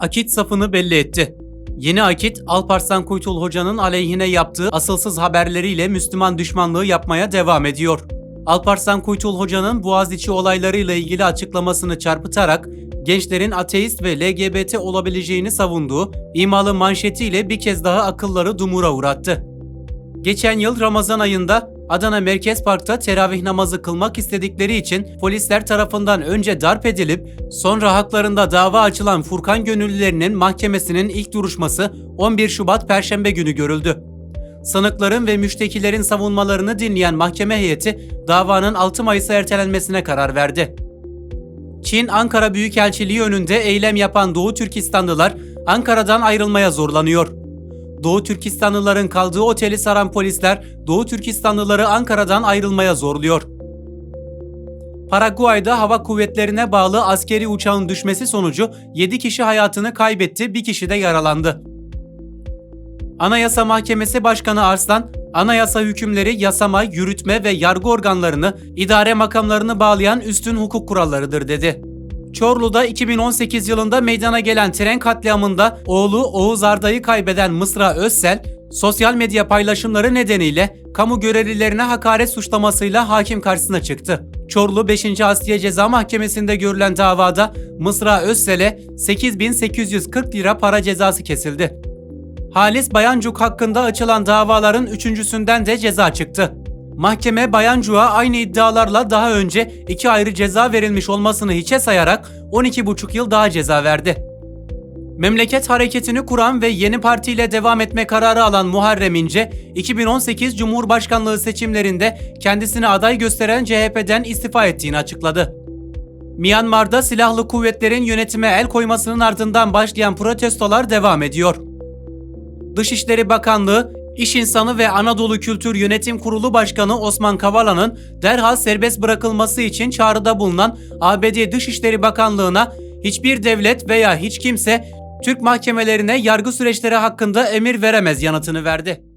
Akit safını belli etti. Yeni Akit, Alparslan Kuytul Hoca'nın aleyhine yaptığı asılsız haberleriyle Müslüman düşmanlığı yapmaya devam ediyor. Alparslan Kuytul Hoca'nın Boğaziçi olaylarıyla ilgili açıklamasını çarpıtarak gençlerin ateist ve LGBT olabileceğini savunduğu imalı manşetiyle bir kez daha akılları dumura uğrattı. Geçen yıl Ramazan ayında Adana Merkez Park'ta teravih namazı kılmak istedikleri için polisler tarafından önce darp edilip sonra haklarında dava açılan Furkan gönüllülerinin mahkemesinin ilk duruşması 11 Şubat Perşembe günü görüldü. Sanıkların ve müştekilerin savunmalarını dinleyen mahkeme heyeti davanın 6 Mayıs'a ertelenmesine karar verdi. Çin Ankara Büyükelçiliği önünde eylem yapan Doğu Türkistanlılar Ankara'dan ayrılmaya zorlanıyor. Doğu Türkistanlıların kaldığı oteli saran polisler Doğu Türkistanlıları Ankara'dan ayrılmaya zorluyor. Paraguay'da hava kuvvetlerine bağlı askeri uçağın düşmesi sonucu 7 kişi hayatını kaybetti, bir kişi de yaralandı. Anayasa Mahkemesi Başkanı Arslan, anayasa hükümleri yasama, yürütme ve yargı organlarını, idare makamlarını bağlayan üstün hukuk kurallarıdır dedi. Çorlu'da 2018 yılında meydana gelen tren katliamında oğlu Oğuz Arda'yı kaybeden Mısra Özsel, sosyal medya paylaşımları nedeniyle kamu görevlilerine hakaret suçlamasıyla hakim karşısına çıktı. Çorlu 5. Asliye Ceza Mahkemesi'nde görülen davada Mısra Özsel'e 8840 lira para cezası kesildi. Halis Bayancuk hakkında açılan davaların üçüncüsünden de ceza çıktı. Mahkeme Bayancuk'a aynı iddialarla daha önce iki ayrı ceza verilmiş olmasını hiçe sayarak 12,5 yıl daha ceza verdi. Memleket hareketini kuran ve yeni partiyle devam etme kararı alan Muharrem İnce, 2018 Cumhurbaşkanlığı seçimlerinde kendisini aday gösteren CHP'den istifa ettiğini açıkladı. Myanmar'da silahlı kuvvetlerin yönetime el koymasının ardından başlayan protestolar devam ediyor. Dışişleri Bakanlığı, İş İnsanı ve Anadolu Kültür Yönetim Kurulu Başkanı Osman Kavala'nın derhal serbest bırakılması için çağrıda bulunan ABD Dışişleri Bakanlığı'na hiçbir devlet veya hiç kimse Türk mahkemelerine yargı süreçleri hakkında emir veremez yanıtını verdi.